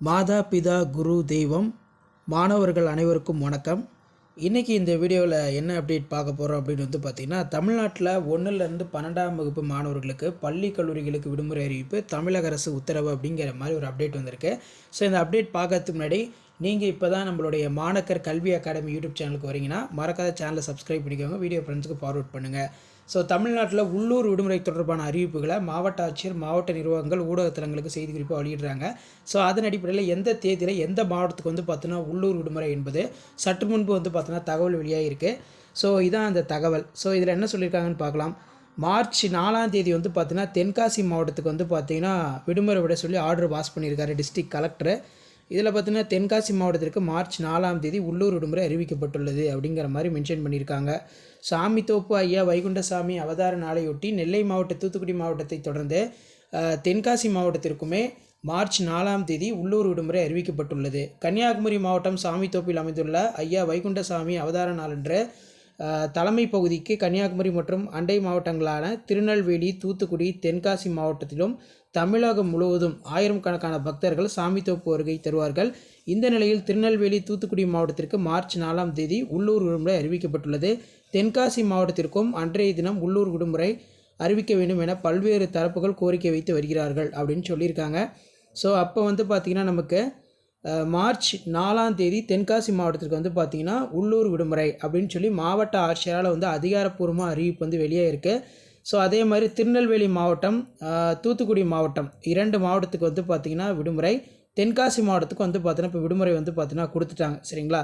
மாதா பிதா குரு தெய்வம். மாணவர்கள் அனைவருக்கும் வணக்கம். இன்றைக்கி இந்த வீடியோவில் என்ன அப்டேட் பார்க்க போகிறோம் அப்படின்னு வந்து பார்த்திங்கன்னா தமிழ்நாட்டில் ஒன்றுலேருந்து பன்னெண்டாம் வகுப்பு மாணவர்களுக்கு பள்ளி கல்லூரிகளுக்கு விடுமுறை அறிவிப்பு தமிழக அரசு உத்தரவு அப்படிங்கிற மாதிரி ஒரு அப்டேட் வந்திருக்கு. ஸோ இந்த அப்டேட் பார்க்கறதுக்கு முன்னாடி நீங்கள் இப்போ தான் நம்மளுடைய மாணக்கர் கல்வி அகாடமி யூடியூப் சேனலுக்கு வரீங்கன்னா மறக்காத சேனலை சப்ஸ்கிரைப் பண்ணிக்கோங்க வீடியோ ஃப்ரெண்ட்ஸுக்கு ஃபார்வர்ட் பண்ணுங்கள் ஸோ தமிழ்நாட்டில் உள்ளூர் விடுமுறை தொடர்பான அறிவிப்புகளை மாவட்ட ஆட்சியர் மாவட்ட நிர்வாகங்கள் ஊடகத்தலங்களுக்கு செய்தி குறிப்பாக வெளியிடுறாங்க. ஸோ அதன் அடிப்படையில் எந்த தேதியில் எந்த மாவட்டத்துக்கு வந்து பார்த்தோன்னா உள்ளூர் விடுமுறை என்பது சற்று முன்பு வந்து பார்த்தோன்னா தகவல் வெளியாக இருக்குது ஸோ இதான் அந்த தகவல். ஸோ இதில் என்ன சொல்லியிருக்காங்கன்னு பார்க்கலாம். மார்ச் நாலாம் தேதி வந்து பார்த்தீங்கன்னா தென்காசி மாவட்டத்துக்கு வந்து பார்த்தீங்கன்னா விடுமுறை விட சொல்லி ஆர்டர் பாஸ் பண்ணியிருக்காரு டிஸ்ட்ரிக்ட் கலெக்டர் இதில் பார்த்தீங்கன்னா தென்காசி மாவட்டத்திற்கு மார்ச் நாலாம் தேதி உள்ளூர் விடுமுறை அறிவிக்கப்பட்டுள்ளது அப்படிங்கிற மாதிரி மென்ஷன் பண்ணியிருக்காங்க. சாமி தோப்பு ஐயா வைகுண்டசாமி அவதார நாளையொட்டி நெல்லை மாவட்ட தூத்துக்குடி மாவட்டத்தை தொடர்ந்து தென்காசி மாவட்டத்திற்குமே மார்ச் நாலாம் தேதி உள்ளூர் விடுமுறை அறிவிக்கப்பட்டுள்ளது. கன்னியாகுமரி மாவட்டம் சாமித்தோப்பில் அமைந்துள்ள ஐயா வைகுண்டசாமி அவதார நாளன்று தலைமை பகுதிக்கு கன்னியாகுமரி மற்றும் அண்டை மாவட்டங்களான திருநெல்வேலி தூத்துக்குடி தென்காசி மாவட்டத்திலும் தமிழகம் முழுவதும் ஆயிரம் கணக்கான பக்தர்கள் சாமித்தோப்பு வருகை தருவார்கள். இந்த நிலையில் திருநெல்வேலி தூத்துக்குடி மாவட்டத்திற்கு மார்ச் நாலாம் தேதி உள்ளூர் விடுமுறை அறிவிக்கப்பட்டுள்ளது. தென்காசி மாவட்டத்திற்கும் அன்றைய தினம் உள்ளூர் விடுமுறை அறிவிக்க வேண்டும் என பல்வேறு தரப்புகள் கோரிக்கை வைத்து வருகிறார்கள் அப்படின்னு சொல்லியிருக்காங்க. ஸோ அப்போ வந்து பார்த்திங்கன்னா நமக்கு மார்ச் நாலாம் தேதி தென்காசி மாவட்டத்திற்கு வந்து பார்த்திங்கன்னா உள்ளூர் விடுமுறை அப்படின்னு சொல்லி மாவட்ட ஆட்சியரால் வந்து அதிகாரப்பூர்வமாக அறிவிப்பு வந்து வெளியே இருக்குது ஸோ அதே மாதிரி திருநெல்வேலி மாவட்டம் தூத்துக்குடி மாவட்டம் இரண்டு மாவட்டத்துக்கு வந்து பார்த்திங்கன்னா விடுமுறை. தென்காசி மாவட்டத்துக்கு வந்து பார்த்தீங்கன்னா இப்போ விடுமுறை வந்து பார்த்தீங்கன்னா கொடுத்துட்டாங்க. சரிங்களா?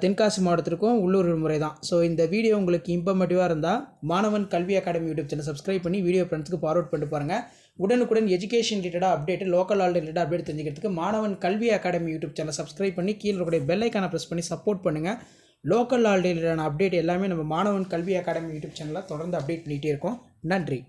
தென்காசி மாவட்டத்திற்கும் உள்ளூர் விடுமுறை தான் ஸோ இந்த வீடியோ உங்களுக்கு இன்ஃபர்மேட்டிவாக இருந்தால் மாணவன் கல்வி அகாடமி யூடியூப் சேனல் சப்ஸ்கிரைப் பண்ணி வீடியோ ஃப்ரெண்ட்ஸ்க்கு ஃபார்வர்ட் பண்ணிட்டு பாருங்கள் உடனுக்குடன் எஜுகேஷன் ரிலேட்டடாக update local all related update தெரிஞ்சுக்கிறதுக்கு மாணவன் கல்வி அகாடமி யூடியூப் சேனல் சப்ஸ்கிரைப் பண்ணி கீழே இருக்கக்கூடிய பெல் ஐக்கானை ப்ரெஸ் பண்ணி சப்போர்ட் பண்ணுங்கள் லோக்கல் ஆல் ரிலேட்டடான அப்டேட் எல்லாமே நம்ம மாணவன் கல்வி அகாடமி யூடியூப் சேனலில் தொடர்ந்து அப்டேட் பண்ணிகிட்டே இருக்கோம். நன்றி.